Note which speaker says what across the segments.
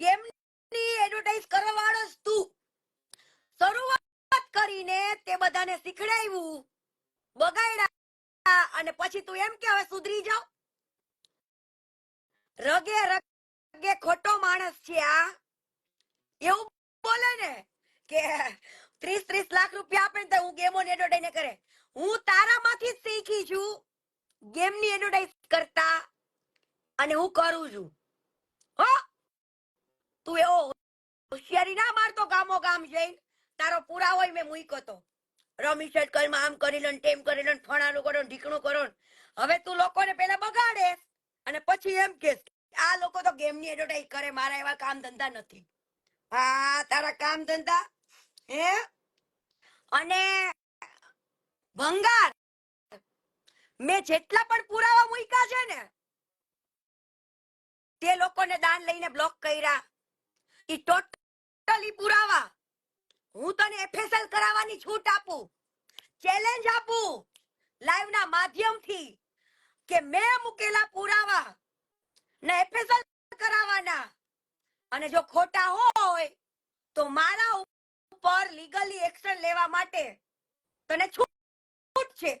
Speaker 1: ગેમની advertise કરવા વાળો તું. શરૂઆત કરીને તે બધાને શીખડાવ્યું બગાડ્યા અને પછી તું એમ કે, હવે સુધરી જાવ રગે રગે ખોટો માણસ છે આ. એવું બોલે ને કે ત્રીસ ત્રીસ લાખ રૂપિયા આપે ને તો હું ગેમો એડવર્ટાઇઝ કરે. હું તારામાંથી જ શીખી છું ગેમની એડવર્ટાઇઝ કરતા અને હું કરું છું. હો? તું એવો હોશિયારી ના મારતો ગામો ગામ જઈને. તારો પુરાવો હોય મેં મૂક્યો તો. રમી શેટકલમાં આમ કરી લો તેમ કરી લો ફણાનું કરો ઢીકણું કરો હવે તું લોકોને પેલા બગાડે અને પછી એમ કે આ લોકો તો ગેમની એડવર્ટાઈઝ કરે, મારા એવા કામ ધંધા નથી. હા, તારા કામ ધંધા? હે? અને ભંગાર? મેં જેટલા પણ પુરાવા મૂક્યા છે ને, તે લોકોને દાન લઈને બ્લોક કર્યા. ઈ ટોટલી પુરાવા. હું તને એફએસએલ કરાવવાની છૂટ આપું. ચેલેન્જ આપું. લાઈવ ના માધ્યમથી કે મેં મૂકેલા પુરાવા ને એફએસએલ કરાવવાના. અને જો ખોટા હોય તો મારા ઉપર લીગલી એક્શન લેવા માટે તને છૂટ છે.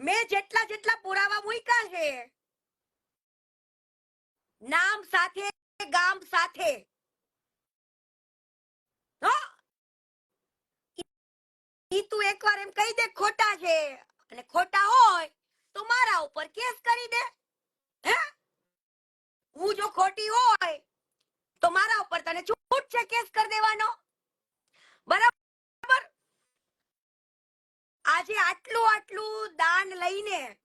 Speaker 1: મેં જેટલા જેટલા પુરાવા મૂક્યા છે, નામ સાથે ગામ સાથે. તું એકવાર એમ કહી દે ખોટા છે. અને ખોટા હોય તો મારા ઉપર કેસ કરી દે. હે? હું જો ખોટી હોય તો મારા ઉપર તને છૂટ છે કેસ કરી દેવાનો. બરાબર? આજે આટલું આટલું દાન લઈને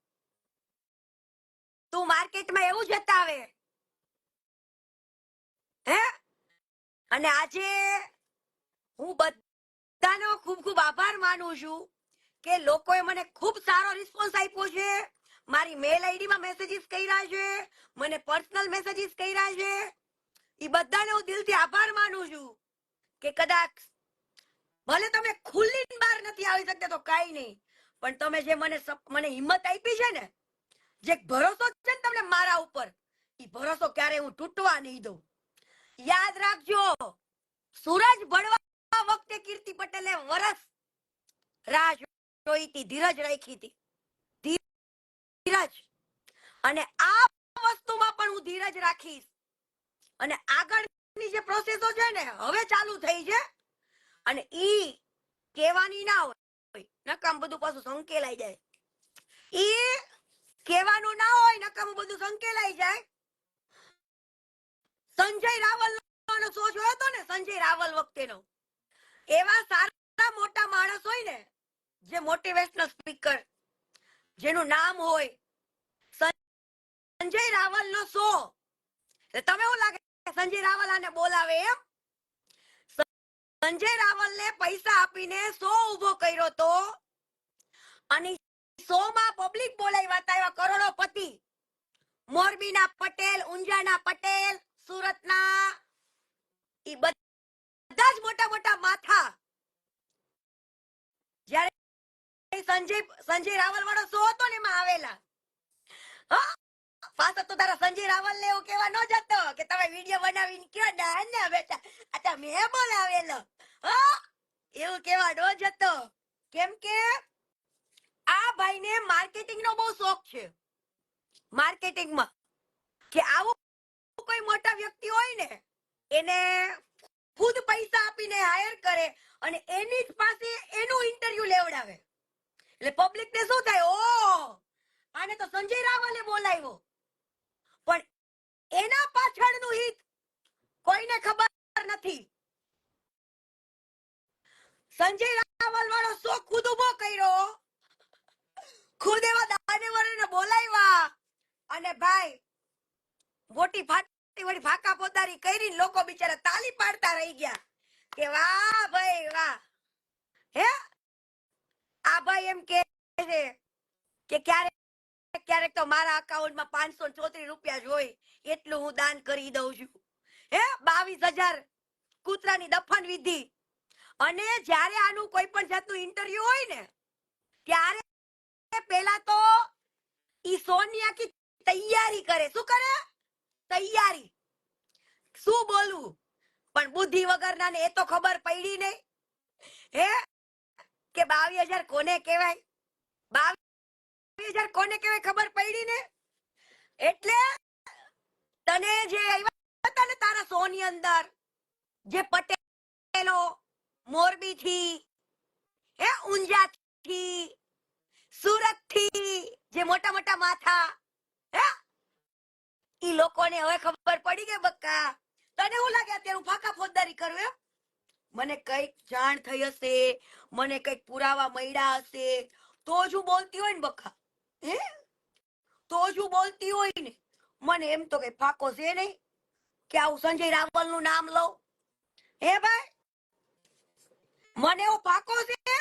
Speaker 1: તું માર્કેટમાં એવું જતાવે હે? અને આજે હું બધાનો ખૂબ ખૂબ આભાર માનું છું કે લોકોએ મને ખૂબ સારો રિસ્પોન્સ આપ્યો છે. મારી મેલ આઈડીમાં મેસેજીસ કર્યા છે. મને પર્સનલ મેસેજીસ કર્યા છે. એ બધાને હું દિલથી આભાર માનું છું કે કદાચ ભલે તમે ખુલ્લી બહાર નથી આવી શકતા તો કાઈ નહીં, પણ તમે જે મને મને હિંમત આપી છે ને, જે ભરોસો છે ને તમને મારા ઉપર એ ભરોસો ક્યારે હું તૂટવા નહીં દઉં. યાદ રાખજો, સૂરજ ભળવા વખતે કીર્તિ પટેલે વરસ રાહ જોઈ હતી, ધીરજ રાખી હતી. ધીરજ. અને આ વસ્તુમાં પણ હું ધીરજ રાખીશ. અને આગળની જે પ્રોસેસો છે ને, હવે ચાલુ થઈ છે. અને ઈ કહેવાની ના હોય નકામ બધું પાછું સંકેલાઈ જાય. ઈ કહેવાનું ના હોય નકામ બધું સંકેલાઈ જાય. સંજય રાવલ નો શો જોયો હતો ને સંજય રાવલ વખતેનો. એવા સારા મોટા માણસ હોય ને, જે મોટિવેશનલ સ્પીકર જેનું નામ હોય સંજય રાવલ નો શો. તમે એવું લાગે સંજય રાવલ આને બોલાવે એમ? સંજય રાવલ ને પૈસા આપીને શો ઊભો કર્યો તો? અને શો માં પબ્લિક બોલાવ્યા હતા એવા કરોડોપતિ. મોરબીના પટેલ, ઊંઝાના પટેલ સુરતના એ બધા જ મોટા મોટા માથા જયારે સંજય સંજય રાવલ વાળો શો હતો ને એમાં આવેલા. એવું કેવા ન જતો કેમ કે આ ભાઈને માર્કેટિંગ નો બહુ શોખ છે. માર્કેટિંગમાં. કે આવું કોઈ મોટા વ્યક્તિ હોય ને, એને ખુદ પૈસા આપીને હાયર કરે અને એની પાસે એનું ઇન્ટરવ્યુ લેવડાવે. એટલે પબ્લિક ને શું થાય? ઓ આને તો સંજય રાવલે બોલાવ્યો. પણ એના પાછળનું હિત કોઈને ખબર નથી. સંજય રાવલ વાળો શો ખુદ ઊભો કર્યો? ખુદ એવા દાનેવરોને બોલાવ્યા. અને ભાઈ, મોટી ફાટી વળી ફાકા પોદારી કરીને લોકો બિચારા તાલી પાડતા રહી ગયા કે વાહ ભાઈ વાહ. હે? આ ભાઈ એમ કે છે કે ક્યારેક ક્યારેક તો મારા અકાઉન્ટમાં પાંચસો ચોત્રીસ રૂપિયા જોઈ એટલું હું દાન કરી દઉં છું. હે? બાવીસ હજાર કૂતરાની દફન વિધિ. અને જ્યારે આનું કોઈ પણ જાતનું ઇન્ટરવ્યુ હોય ને, ત્યારે પેલા તો ઈ સોનિયા કી તૈયારી કરે. શું કરે? તૈયારી. શું બોલવું? પણ બુદ્ધિ વગરના ને એ તો ખબર પડી નહીં હે? કે બાવીસ હજાર કોને કહેવાય? બાવીસ હજાર કોને કહેવાય ખબર પડી ને એટલે તને જે આવ્યા ને તારા સોની અંદર, જે પટેલો મોરબી થી હે ઊંઝા થી સુરતથી જે મોટા મોટા માથા ઈ લોકોને હવે ખબર પડી કે બક્કા તને એવું લાગે અત્યારે હું ફાકા ફોજદારી કરું એમ? મને કંઈક જાણ થઈ હશે, મને કંઈક પુરાવા મળ્યા હશે, તો જ હું બોલતી હોય ને બક્કા હે? તો જ હું બોલતી હોય ને. મને એમ તો કઈ ફાકો છે નહીં કે આવું સંજય રાવલનું નામ લઉં. હે ભાઈ? મને એવો ફાકો છે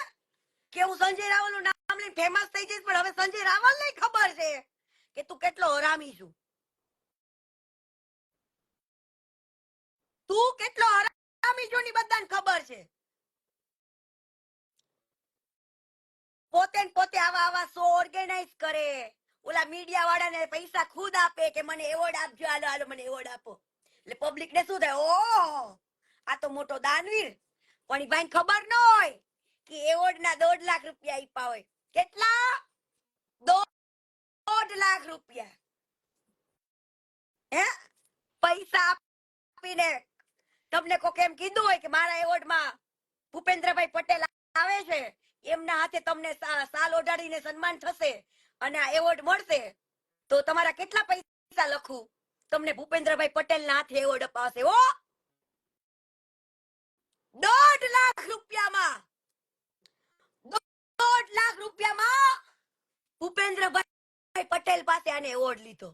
Speaker 1: કે હું સંજય રાવલનું નામ લઈને ફેમસ થઈ જઈશ, પણ હવે સંજય રાવલ ને ખબર છે કે તું કેટલો હરામી છું. તું કેટલો હરામી છો ની બધાને ખબર છે? પોતે પોતે આવા આવા શો ઓર્ગેનાઇઝ કરે. ઓલા મીડિયા વાળાને પૈસા ખુદ આપે કે મને એવોર્ડ આપજો, હાલો હાલો, મને એવોર્ડ આપો. એટલે પબ્લિક ને શું થાય? ઓ આ તો મોટો દાનવીર. પણ ભાઈ ખબર ન હોય કે એવોર્ડ ના દોઢ લાખ રૂપિયા આપ્યા હોય. કેટલા? દોઢ લાખ રૂપિયા. હે? પૈસા આપીને તમને કોક એમ કીધું હોય કે મારા એવોર્ડમાં ભૂપેન્દ્રભાઈ પટેલ આવે છે, એમના હાથે તમને સાલ ઓઢાડીને સન્માન થશે અને આ એવોર્ડ મળશે, તો તમારા કેટલા પૈસા લખું? તમને ભૂપેન્દ્રભાઈ પટેલ ના હાથે એવોર્ડ અપાશે ઓ દોઢ લાખ રૂપિયામાં, દોઢ લાખ રૂપિયામાં ભૂપેન્દ્રભાઈ પટેલ પાસે આને એવોર્ડ લીધો.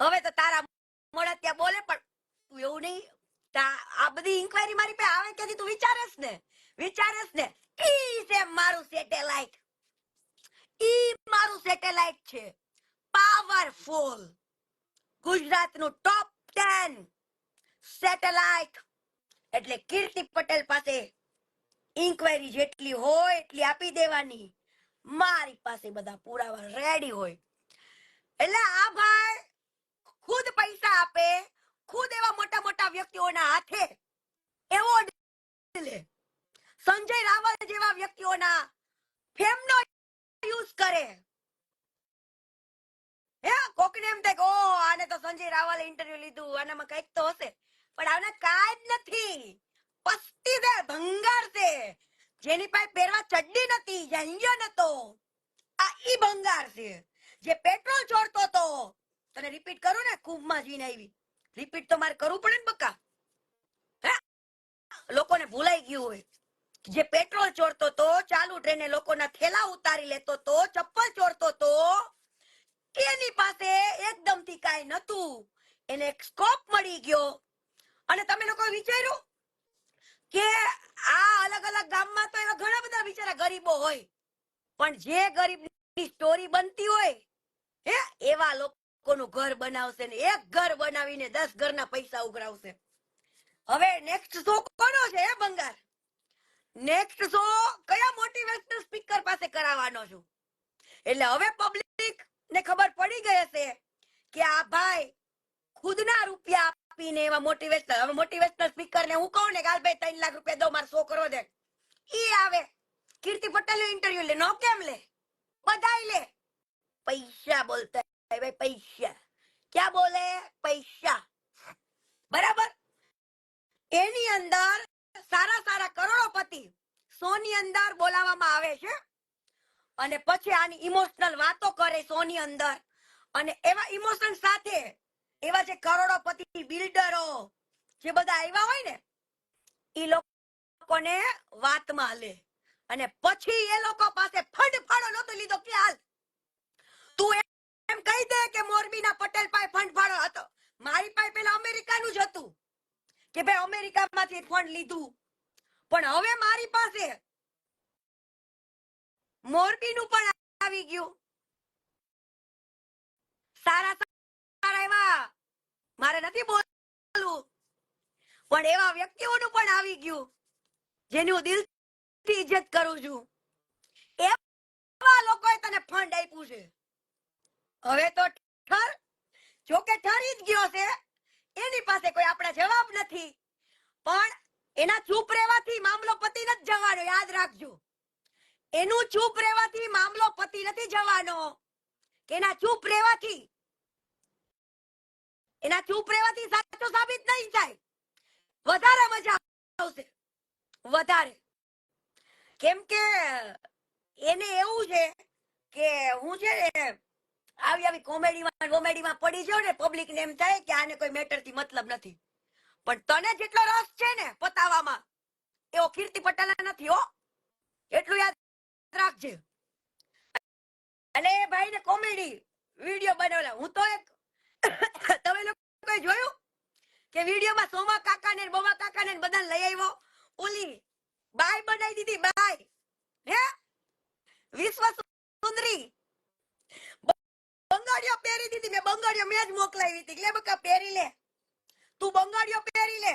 Speaker 1: હવે તો તારા મોડા ત્યાં બોલે પણ તું, આ બધી ઇન્કવાયરી મારી પાસે આવે ક્યાંથી તું વિચારસ ને. વિચારસ ને. ઈ છે મારું સેટેલાઇટ ઈ મારું સેટેલાઇટ છે. પાવરફુલ ગુજરાતનું ટોપ 10 સેટેલાઇટ એટલે કીર્તિ પટેલ પાસે ઇન્કવાયરી જેટલી હોય, એટલી આપી દેવાની. મારી પાસે બધા પુરાવા રેડી હોય. એટલે આ ભાઈ ખુદ પૈસા આપે. ખુદ એવા મોટા મોટા વ્યક્તિઓના હાથે એવોર્ડ સંજય રાવલ જેવા વ્યક્તિઓના ફેમનો યુઝ કરે. હે, કોકને એમ થાય કે, ઓહ, આને તો સંજય રાવલે ઇન્ટરવ્યુ લીધું, આનામાં કંઈક તો હશે. પણ આને કાંઈ જ નથી. પસ્તી દે, ભંગાર છે જેની પાસે પહેરવા ચડ્ડી નથી જંજો નતો. આ ઈ ભંગાર છે. જે પેટ્રોલ છોડતો તો, તને રિપીટ કરું ને ખૂબમાં જઈને આવી. રિપીટ તો મારે કરવું પડે ને બકા? લોકોને ભૂલાઈ ગયું હોય. જે પેટ્રોલ ચોરતો તો ચાલુ ટ્રેને લોકોના થેલા ઉતારી લેતો તો, ચપ્પલ ચોરતો તો, એની પાસે એકદમથી કાંઈ નતું એને એક સ્કોપ મળી ગયો. અને તમે લોકો વિચાર્યું કે આ અલગ અલગ ગામમાં તો એવા ઘણા બધા બિચારા ગરીબો હોય. પણ જે ગરીબની સ્ટોરી બનતી હોય, હે, એવા લોકોનું ઘર બનાવશે ને એક ઘર બનાવીને દસ ઘરના પૈસા ઉઘરાવશે. હવે નેક્સ્ટ શો કોનો છે એ બંગાર? નેક્સ્ટ શો કયા મોટિવેશનલ સ્પીકર પાસે કરાવવાનો છું? એટલે હવે પબ્લિક ને ખબર પડી ગઈ હશે કે આ ભાઈ ખુદના રૂપિયા આપીને એવા મોટિવેશનલ હવે મોટિવેશનલ સ્પીકર ને હું કહું ને કાલ ભાઈ ત્રણ લાખ રૂપિયા દો, મારો શો કરો દે. ઈ આવે. કીર્તિ પટેલ ઇન્ટરવ્યુ લે, નો કેમ લે? બધાય લે. પૈસા બોલતા પૈસા. ક્યાં બોલે? પૈસા. બરાબર? એની અંદર સારા સારા કરોડોપતિ સોની અંદર બોલાવવામાં આવે છે. અને પછી આની ઇમોશનલ વાતો કરે સોની અંદર. અને એવા ઇમોશન સાથે એવા જે કરોડોપતિ, બિલ્ડરો જે બધા આવ્યા હોય ને, એ લોકોને વાતમાં લે. અને પછી એ લોકો પાસે ફંડ ફાળો નતો લીધો. તું એમ- કહી દે કે મોરબીના પટેલ પાસે ફંડ ફાળો હતો. મારી પાસે પેલા અમેરિકાનું જ હતું. કે ભાઈ, અમેરિકામાંથી ફંડ લીધું. પણ હવે મારી પાસે મોરબીનું પણ આવી ગયું. સારા સારા એવા. મારે નથી બોલવું. પણ એવા વ્યક્તિઓનું પણ આવી ગયું. જેની હું દિલથી ઇજ્જત કરું છું. એવા લોકોએ તને ફંડ આપ્યું છે. હવે તો ઠર જો કે ઠરી જ ગયો છે, એની પાસે કોઈ આપણા જવાબ નથી. પણ એના ચૂપ રહેવાથી મામલો પતિ નથી જવાનો, યાદ રાખજો. એનું ચૂપ રહેવાથી મામલો પતિ નથી જવાનો. એના ચૂપ રહેવાથી? એના ચૂપ રહેવાથી સાચો સાબિત નહીં થાય. વધારે મજા આવશે. વધારે. કેમ કે, એને એવું છે કે હું છે ને આવી આવી કોમેડીમાં કોમેડીમાં પડી જાઉં ને પબ્લિક ને એમ થાય કે આને કોઈ મેટરથી મતલબ નથી. પણ તને જેટલો રસ છે ને પતાવામાં, એવો કીર્તિ પટેલ નથી, હો. એટલું યાદ રાખજે. અને ભાઈ ને કોમેડી વીડિયો બનાવેલા. હું તો એક, તમે લોકો જોયું કે વિડીયોમાં સોમા કાકા ને બોમા કાકા ને બધા લઈ આવ્યો? ઓલી બાય બનાવી દીધી બાય હે? વિશ્વ સુંદરી. બંગાડીઓ પહેરી દીધી, મેં બંગાડીઓ મેં જ મોકલાવી હતી. એટલે બકા પહેરી લે. તું બંગાડીઓ પહેરી લે.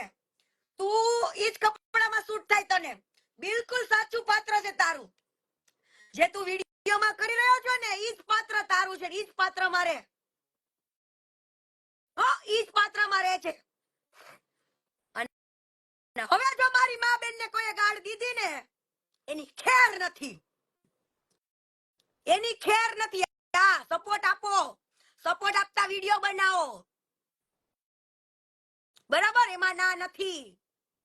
Speaker 1: તું ઈ કપડામાં સૂટ થાય તને. બિલકુલ સાચું પાત્ર છે તારું. જે તું વિડીયોમાં કરી રહ્યો છો ને ઈ પાત્ર તારું છે ઈ પાત્ર મારે. હા ઈ પાત્ર મારે છે. અને હવે જો મારી મા બેન ને કોઈ ગાળ દીધી ને, એની ખેર નથી. એની ખેર નથી. સપોર્ટ આપો. સપોર્ટ આપતા વીડિયો બનાવો. બરાબર? એમાં ના નથી.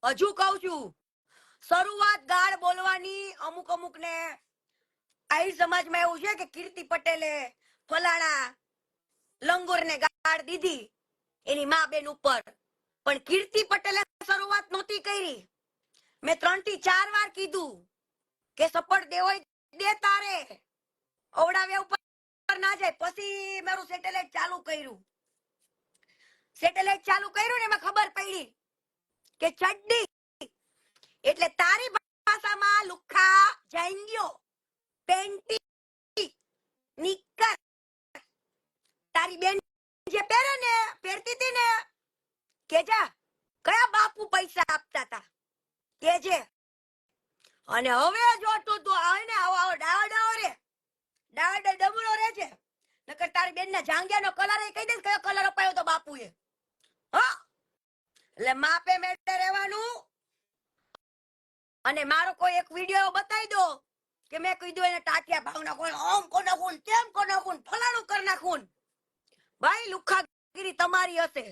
Speaker 1: હજુ કહું છું. શરૂઆત ગાળ બોલવાની અમુક અમુક ને. આહિર સમાજમાં એવું છે કે કીર્તિ પટેલે ફલાણા લંગોર ને ગાળ દીધી એની મા બેન ઉપર. પણ કીર્તિ પટેલે શરૂઆત નહોતી કરી. મેં ત્રણથી ચાર વાર કીધું કે સપોર્ટ દેવો દે તારે. ઓવડાવે ઉપર ના જાય. પછી મારું સેટેલાઇટ ચાલુ કર્યું. સેટેલાઇટ ચાલુ કર્યું ને એમાં ખબર પડી કે ચડ્ડી. એટલે તારી ભાષામાં લુખા જાંગીઓ પેન્ટી નિકર તારી બેન જે પહેરે ને, પહેરતી હતી ને, કે જા કયા બાપુ પૈસા આપતા હતા કે જે. અને હવે જો તું તું આવે ને આવો આવો ડાવા ડાવો રે. ડાવા ડા ડમરો રે છે. નકર તારી બેન ના જાંગિયાનો કલર એ કહી દે કયો કલર અપાયો તો બાપુએ. હા? એટલે માપે મેટે રહેવાનું. અને મારો કોઈ એક વીડિયો બતાવી દો કે મેં કીધું એને ટાટિયા ભાવ નાખું ઓમ કો નાખું તેમ કો નાખું ફલાણું કર નાખું ભાઈ, લુખાગીરી તમારી હશે.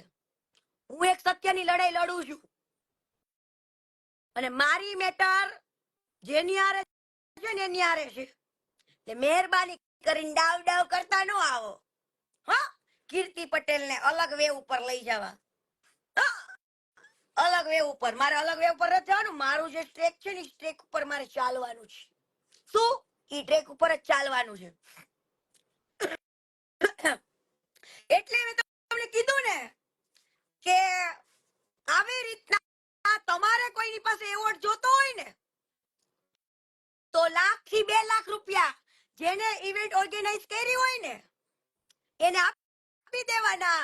Speaker 1: હું એક સત્યની લડાઈ લડું છું. અને મારી મેટર જેની આરે છે ને એની આરે છે. એટલે મહેરબાની કરીને ડાવ ડાવ કરતા ન આવો. હા? કીર્તિ પટેલ ને અલગ વે ઉપર લઈ જવા. અલગ વે ઉપર. મારે અલગ વે ઉપર નથી જવાનું. મારું જે ટ્રેક છે ને ટ્રેક ઉપર મારે ચાલવાનું છે. શું? એ ટ્રેક ઉપર જ ચાલવાનું છે. એટલે મેં તમને કીધું ને કે આવી રીતના તમારે કોઈની પાસે એવોર્ડ જોતો હોય ને, તો લાખથી બે લાખ રૂપિયા જેને ઇવેન્ટ ઓર્ગેનાઇઝ કરી હોય ને એને આપી દેવાના.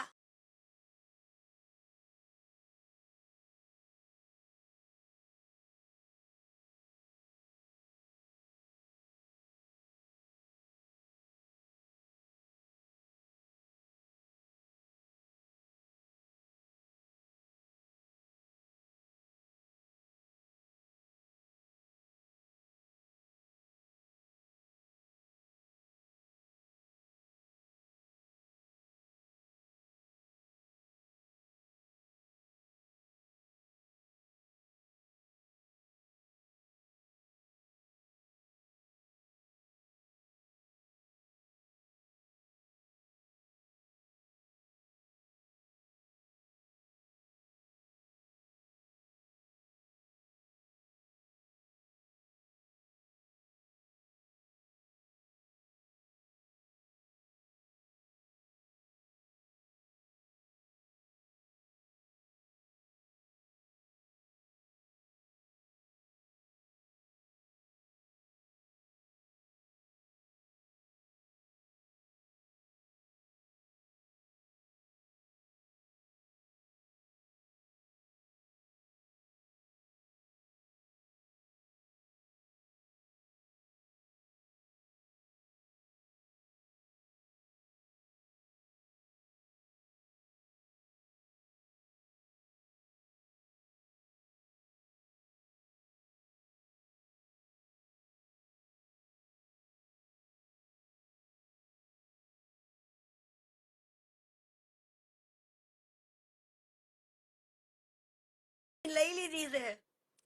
Speaker 1: લીધી છે.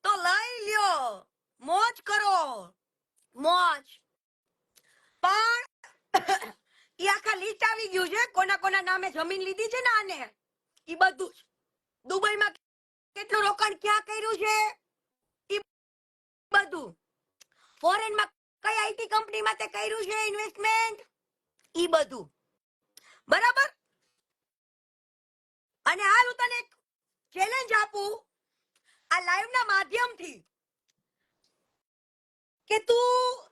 Speaker 1: તો લઈ લ્યો. મોજ કરો. મોજ. પણ એ આખા લિસ્ટ આવી ગયું છે. કોના કોના નામે જમીન લીધી છે ને આને? એ બધું જ. દુબઈમાં કેટલું રોકાણ ક્યાં કર્યું છે? બધું. ફોરેનમાં કઈ આઈટી કંપનીમાં તે કર્યું છે ઇન્વેસ્ટમેન્ટ ઈ બધું. બરાબર? અને હાલ હું તને એક ચેલેન્જ આપું. આ લાઈવના માધ્યમથી કે તું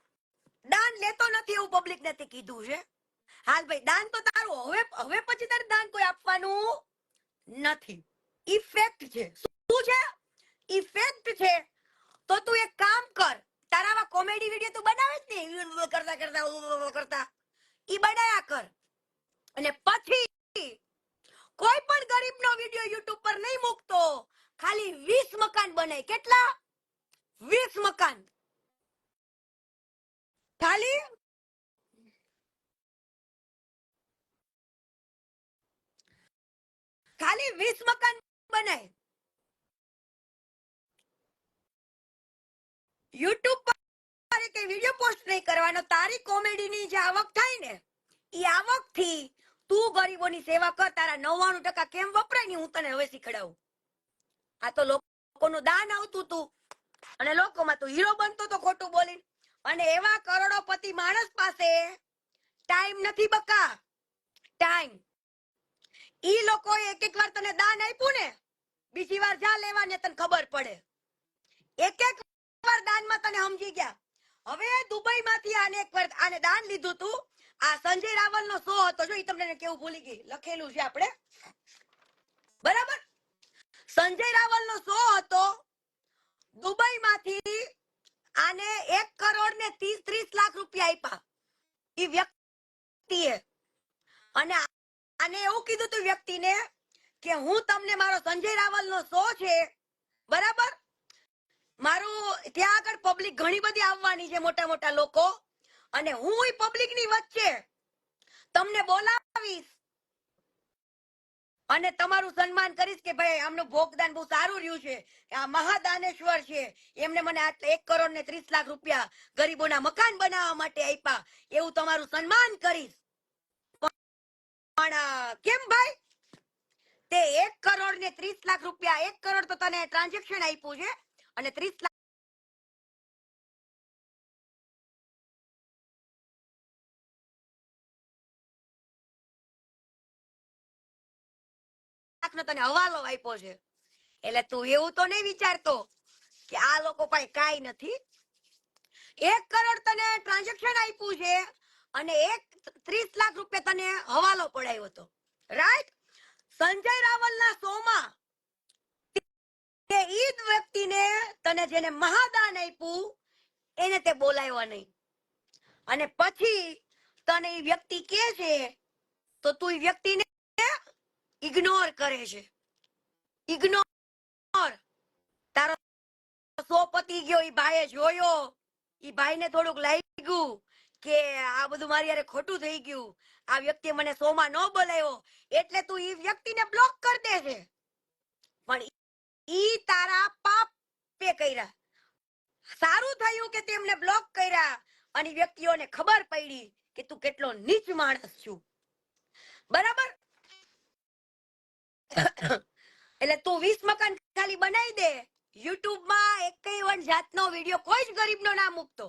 Speaker 1: દાન લેતો નથી એવું પબ્લિક ને કીધું છે? હાલ ભાઈ, દાન તો તારું. હવે હવે પછી તારે દાન કોઈ આપવાનું નથી. ઇફેક્ટ છે. શું છે? ઇફેક્ટ છે. તો તું એક કામ કર. તારા આવા કોમેડી વીડિયો તું બનાવે જ ને કરતા કરતા કરતા. ઈ બનાયા કર. અને પછી કોઈ પણ ગરીબનો વીડિયો યુટ્યુબ પર નહીં મૂકતો. ખાલી વીસ મકાન બને. કેટલા? વીસ મકાન. ખાલી? ખાલી વીસ મકાન બને. યુટ્યુબ પર કઈ વીડિયો પોસ્ટ નહીં કરવાનો. તારી કોમેડીની જે આવક થાય ને, ઈ આવકથી તું ગરીબોની સેવા કર. તારા 99% કેમ વપરાય ને હું તને હવે શીખડાવું. આ તો લોકોનું દાન આવતું તું. અને લોકોમાં તું હીરો બનતો તો ખોટું બોલીને. અને એવા કરોડોપતિ માણસ પાસે ટાઈમ નથી બકા. ટાઈમ ઈ લોકોએ એક એક વાર તને દાન આપ્યું ને, બીજી વાર જા લેવા ને તને ખબર પડે. એક એક વાર દાનમાં તને સમજી ગયા. હવે દુબઈ માંથી આને એક વાર આને દાન લીધું તું. આ સંજય રાવલ નો શો હતો, જો એ તમને કેવું ભૂલી ગઈ. લખેલું છે આપણે. બરાબર? સંજય રાવલ નો શો હતો દુબઈ માંથી આને એક કરોડ ને ત્રીસ ત્રીસ લાખ રૂપિયા આપ્યા. એ વ્યક્તિએ. અને આને એવું કીધું તું વ્યક્તિને કે હું તમને મારો સંજય રાવલ નો શો છે, બરાબર? મારું ત્યાં આગળ પબ્લિક ઘણી બધી આવવાની છે મોટા મોટા લોકો. અને હું પબ્લિકની વચ્ચે તમને બોલાવીશ. અને તમારું સન્માન કરીશ કે ભાઈ, આમનું ભોગદાન બહુ સારું રહ્યું છે આ મહાદાનેશ્વર છે. એમને મને એક કરોડ ને ત્રીસ લાખ રૂપિયા ગરીબોના મકાન બનાવવા માટે આપ્યા. એવું તમારું સન્માન કરીશ. પણ કેમ ભાઈ? તે એક કરોડ ને ત્રીસ લાખ રૂપિયા, એક કરોડ તો તને ટ્રાન્ઝેક્શન આપ્યું છે. અને ત્રીસ લાખ લાખનો તને હવાલો આપ્યો છે. એટલે તું એવું તો નહીં વિચારતો કે આ લોકો પાસે કાંઈ નથી. એક કરોડ તને ટ્રાન્ઝેક્શન આપ્યું છે અને એક ત્રીસ લાખ રૂપિયા તને હવાલો પડાયો હતો. રાઈટ સંજય રાવલના શોમાં તે ઈ જ વ્યક્તિને તને જેને મહાદાન આપ્યું, એને તે બોલાવ્યો નહીં. અને પછી તને એ વ્યક્તિ કે છે, તો તું એ વ્યક્તિને ઇગ્નોર કરે છે. ઇગ્નોર તારો સો પતી ગયો, ઈ ભાઈએ જોયો. ઈ ભાઈને થોડુંક લાગ્યું કે આ બધું મારી યારે ખોટું થઈ ગયું. આ વ્યક્તિએ મને સોમાં ન બોલાવ્યો એટલે તું ઈ વ્યક્તિને બ્લોક કરી દે છે. પણ ઈ તારા પાપે કર્યા. સારું થયું કે તેમને બ્લોક કર્યા. અને વ્યક્તિઓને ખબર પડી કે તું કેટલો નીચ માણસ છું. બરાબર? એટલે તું વીસ મકાન ખાલી બનાવી દે. યુટ્યુબમાં એકેયવન જાતનો વીડિયો કોઈ જ ગરીબ નો ના મૂકતો.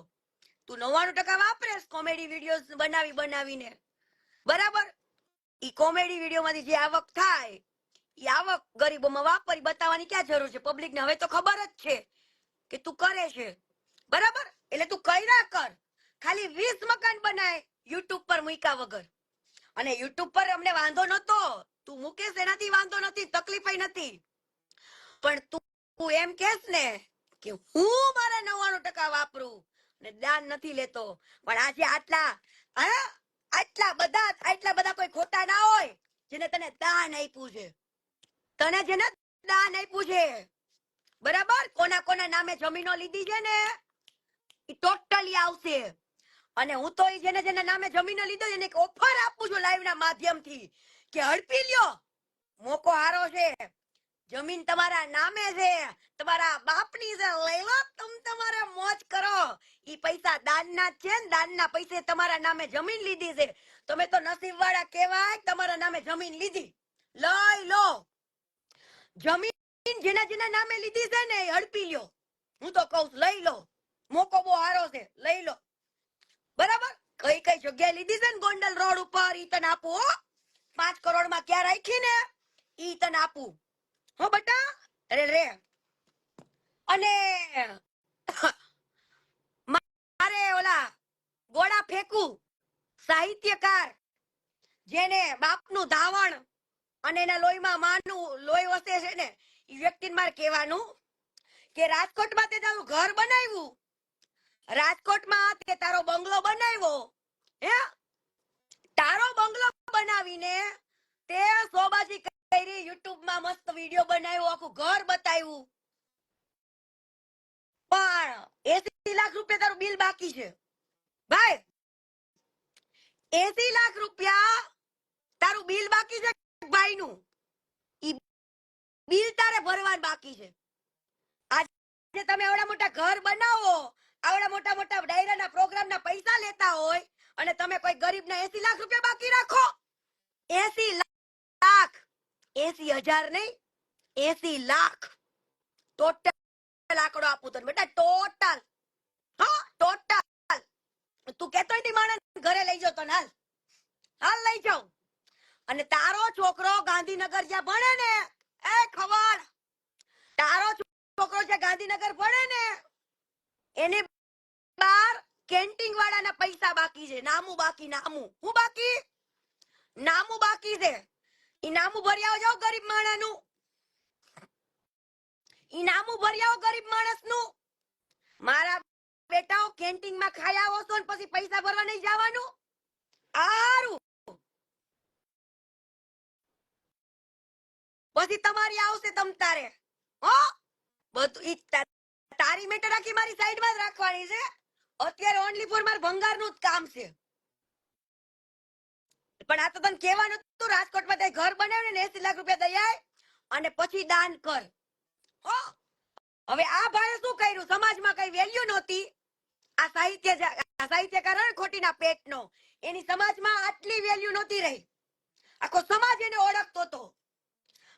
Speaker 1: તું નવ્વાણું ટકા વાપરેસ કોમેડી વીડિયો બનાવી બનાવીને. બરાબર? ઈ કોમેડી વીડિયો માંથી જે આવક થાય, ઈ આવક ગરીબોમાં વાપરી બતાવવાની ક્યાં જરૂર છે? પબ્લિક ને હવે તો ખબર જ છે કે તું કરે છે. બરાબર? એટલે તું કર્યા કર. ખાલી વીસ મકાન બનાય યુટ્યુબ પર મૂક્યા વગર. અને યુટ્યુબ પર અમને વાંધો નતો તું મુકેશ એનાથી વાંધો નથી, તકલીફ નથી. પણ તું એમ કેસ ને કે હું મારા નવ્વાણું ટકા વાપરું અને દાન નથી લેતો. પણ આજે આટલા હા આટલા બધા આટલા બધા કોઈ ખોટા ના હોય જેને તને દાન આપ્યું છે. તને જેને દાન આપ્યું છે. બરાબર? કોના કોના નામે જમીનો લીધી છે ને? એ ટોટલી આવશે. અને હું તો જેને જેના નામે જમીનો લીધો એને એક ઓફર આપું છું લાઈવ ના માધ્યમથી કે હડપી લ્યો. મોકો હારો છે. જમીન તમારા નામે છે. તમારા બાપની છે. લઈ લો. તમ તમારા મોજ કરો. ઈ પૈસા દાનના છે ને. દાનના પૈસે તમારા નામે જમીન લીધી છે. તમે તો નસીબવાળા કહેવાય તમારા નામે જમીન લીધી. લઈ લો. જમીન જેના જેના નામે લીધી છે ને હડપી લ્યો. હું તો છું, લઈ લો. મોકો બહુ હારો છે. લઈ લો. બરાબર? કઈ કઈ જગ્યાએ લીધી છે ને ગોંડલ રોડ ઉપર? ઈ તને આપું પાંચ કરોડમાં ક્યાં રાખી ને? ઈ તને આપું. હો બટા? અરે રે. અને મારે ઓલા ગોળા ફેંકું, સાહિત્યકાર, જેને બાપનું ધાવણ અને એના લોહીમાં માનું, લોહી વસે છે ને એ વ્યક્તિને મારે કહેવાનું કે રાજકોટમાં તે તારું ઘર બનાવ્યું. રાજકોટમાં તે તારો બંગલો બનાવ્યો. હે? તારો બંગલો બનાવીને તે સોબાજી કરી યુટ્યુબમાં મસ્ત વિડિયો બનાવ્યો, આખું ઘર બતાવ્યું. પણ એસી લાખ રૂપિયા તારું બિલ બાકી છે. ભાઈ, એસી લાખ રૂપિયા તારું બિલ બાકી છે ભાઈ નું બિલ તારે ભરવાનું બાકી છે. આજે તમે એવડા મોટા ઘર બનાવો આવડા મોટા મોટા ડાયરાના પ્રોગ્રામના પૈસા લેતા હોય અને તમે કોઈ ગરીબને એસી લાખ રૂપિયા બાકી રાખો. એસી લાખ. એસી હજાર નહીં, એસી લાખ. ટોટલ આંકડો આપું તને બેટા ટોટલ હા ટોટલ તું કેતો નહીં માણસ, ઘરે લઈ જાવ તને, હાલ. હાલ લઈ જાવ અને તારો છોકરો ગાંધીનગર જ્યાં ભણે ને, એ ખબર. તારો છોકરો જે ગાંધીનગર ભણે ને, એને કેન્ટીન વાળાના પૈસા બાકી છે. નામું બાકી, નામું. હું બાકી? નામું બાકી છે. ઈ નામું ભર્યા જાઓ ગરીબ માણસનું. ઈ નામું ભર્યા ગરીબ માણસનું. મારા બેટાઓ કેન્ટીનમાં ખાઈ આવો છો ને પછી પૈસા ભરવા નહીં જવાનું? આરું પછી તમારી આવશે તમ તારે. હો? બધું તારી મેટર આખી મારી સાઈડમાં જ રાખવાની છે. અત્યારે ઓનલી ફોર માર ભંગારનું જ કામ છે. પણ આ તો તને કહેવાનું હતું, રાજકોટમાં તે ઘર બનાવ્યું ને એસી લાખ રૂપિયા દઈ આય અને પછી દાન કર. હવે આ ભાઈ શું કર્યું? સમાજમાં કઈ વેલ્યુ નહોતી. આ સાહિત્ય સાહિત્યકાર ખોટીના પેટનો, એની સમાજમાં આટલી વેલ્યુ નહોતી રહી. આખો સમાજ એને ઓળખતો હતો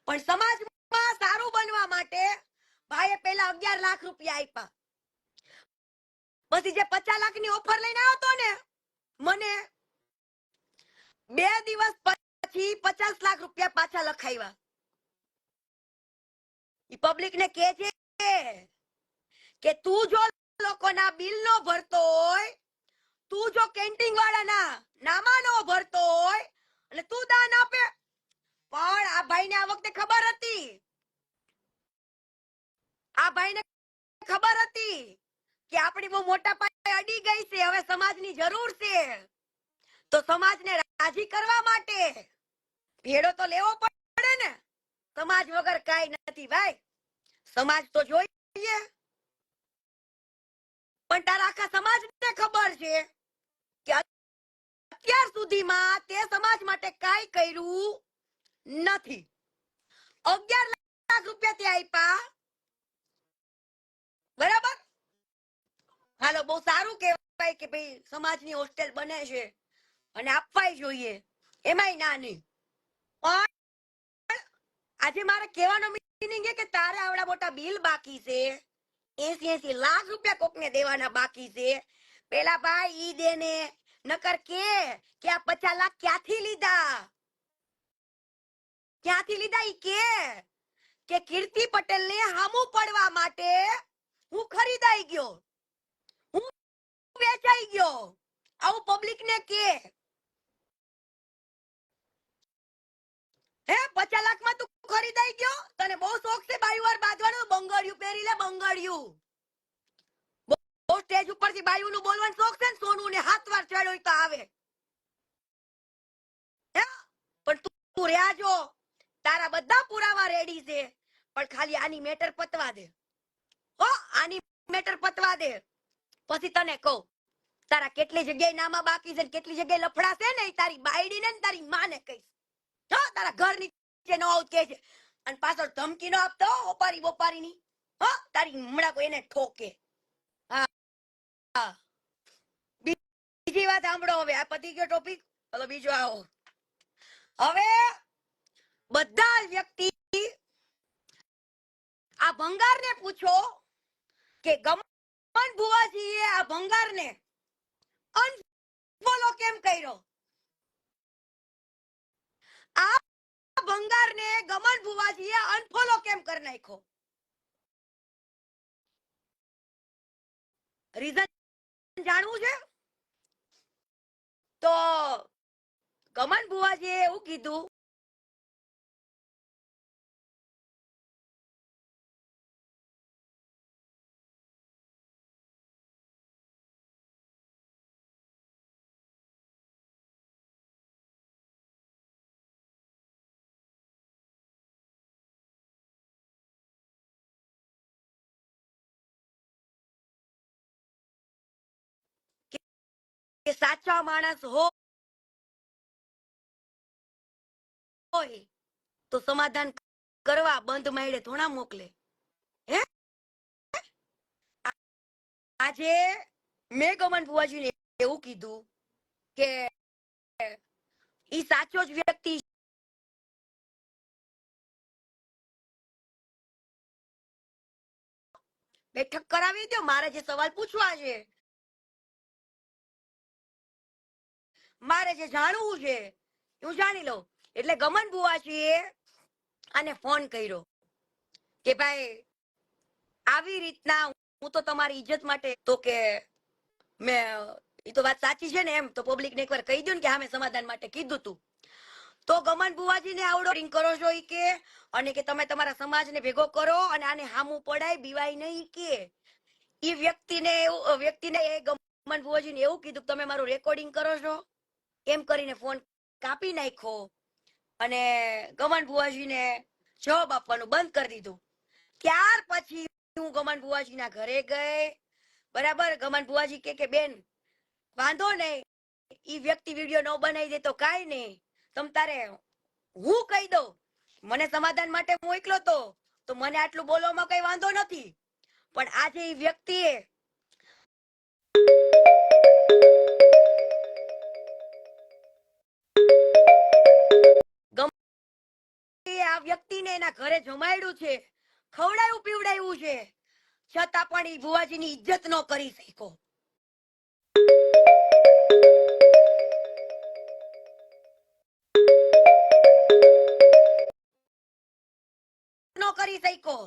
Speaker 1: પણ સમાજમાં સારું બનવા માટે ભાઈએ પહેલા અગિયાર લાખ રૂપિયા આપ્યા. પછી જે પચાસ લાખની ઓફર લઈને આવ્યો હતો ને, મને બે દિવસ પછી પચાસ લાખ રૂપિયા પાછા લખાવ્યા. પબ્લિક ને કે છે કે તું જો લોકોના બિલ નો ભરતો હોય, તું જો કેન્ટીન વાળાના નામા નો ભરતો હોય, અને તું દાન આપે. પણ આ ભાઈ ને આ વખતે ખબર હતી. આ ભાઈ ને ખબર હતી. કે આપણી બહુ મોટા પાયે અડી ગઈ છે, હવે સમાજની જરૂર છે. તો સમાજને રાજી કરવા માટે ભેડો તો લેવો પડે ને. સમાજ વગર કઈ નથી ભાઈ. સમાજ તો જોઈએ. પણ તારા આખા સમાજને ખબર છે કે અત્યાર સુધીમાં તે સમાજ માટે કાઈ કર્યું નથી. અગિયાર લાખ રૂપિયા તે આપ્યા. બરાબર? હાલો, બહુ સારું કહેવાય કે ભાઈ સમાજની હોસ્ટેલ બને છે અને આપવાય જોઈએ. એમાંય ના નહીં. પણ આજે મારે કહેવાનો મીનિંગ કે તારે આવડા મોટા બિલ બાકી છે. એસી એસી લાખ રૂપિયા કોકને દેવાના બાકી છે. પેલા ભાઈ ઈ દે ને નકર કે કે આ પચાસ લાખ ક્યાંથી લીધા? ક્યાંથી લીધા ઈ કે? કે કીર્તિ પટેલ ને હામું પડવા માટે હું ખરીદાઈ ગયો. વેચાઈ ગયો. આવું પબ્લિક ને કે. હે, પચાસ લાખમાં તું ખરીદાઈ ગયો? તને બહુ શોખ છે બાયુવાર બાંધવાનું? બંગડિયું પહેરી લે બંગડિયું બહુ સ્ટેજ ઉપરથી બાયુ નું બોલવાનું શોખ છે સોનું ને હાથ વાર ચડ્યો તો આવે. હે? પણ તું રહ્યા જો. તારા બધા પુરાવા રેડી છે. પણ ખાલી આની મેટર પતવા દે. હો, આની મેટર પતવા દે. પછી તને કહું, તારા કેટલી જગ્યાએ નામા બાકી છે કેટલી જગ્યાએ લફડાશે ને તારી બાયડી ને ને તારી માને કહીશ. હા તારા ઘર નીચે નો આવું કે છે. અને પાછળ ધમકી નો આપતો ઓપારી બોપારી ની હો, તારી હમણાં કોઈ એને ઠોકે. હા. બીજી વાત સાંભળો હવે, આ પતિ ગયો ટોપિક હલો, બીજો આવો. હવે બધા વ્યક્તિ આ ભંગારને પૂછો કે ગમન બુવાજીએ આ ભંગારને અનફોલો કેમ કર્યો? આ ભંગારને ગમન બુવાજીએ અનફોલો કેમ કરી નાખ્યો? રીઝન જાણવું છે? તો ગમન ભુવાજીએ એવું કીધું કે સાચા માણસ હોય તો સમાધાન કરવા બંધ માયડે થોડા મોકલે. હે? આજે મેં ગમન બુવાજીને એવું કીધું કે ઈ સાચો જ વ્યક્તિ બેઠક કરાવી દો, મારે જે સવાલ પૂછવા છે મારે જે જાણવું છે, હું જાણી લઉં. એટલે ગમન બુવાજીએ આને ફોન કર્યો કે ભાઈ, આવી રીતના હું તો તમારી ઇજ્જત માટે તો કે મેં એ તો વાત સાચી છે ને એમ, તો પબ્લિક ને એકવાર કહી દઉં કે કે મેં સમાધાન માટે કીધું તું. તો ગમન બુવાજીને આવડો રિંગ કરો છો ઈ કે, અને કે તમે તમારા સમાજને ભેગો કરો અને આને હામું પડાય, બીવાય નહીં કે. ઈ વ્યક્તિને એવું, વ્યક્તિને એ ગમન બુવાજીને એવું કીધું તમે મારું રેકોર્ડિંગ કરો છો. એમ કરીને ફોન કાપી નાખ્યો અને ગમન બુવાજીને જવાબ આપવાનું બંધ કરી દીધું. ત્યાર પછી હું ગમન બુવાજીના ઘરે ગઈ. બરાબર, ગમન બુવાજી કે કે, બેન, વાંધો નહીં. ઈ વ્યક્તિ વીડિયો ન બનાવી દે તો કાંઈ નહીં. તમ તારે હું કહી દઉં. મને સમાધાન માટે મોકલો તો. તો મને આટલું બોલવામાં કઈ વાંધો નથી. પણ આજે એ વ્યક્તિએ વ્યક્તિને એના ઘરે જમાડ્યું છે. ખવડાયું, પીવડાયું છે. છતાં પણ એ ભુવાજીની ઇજ્જત ન કરી શક્યો. ન કરી શક્યો.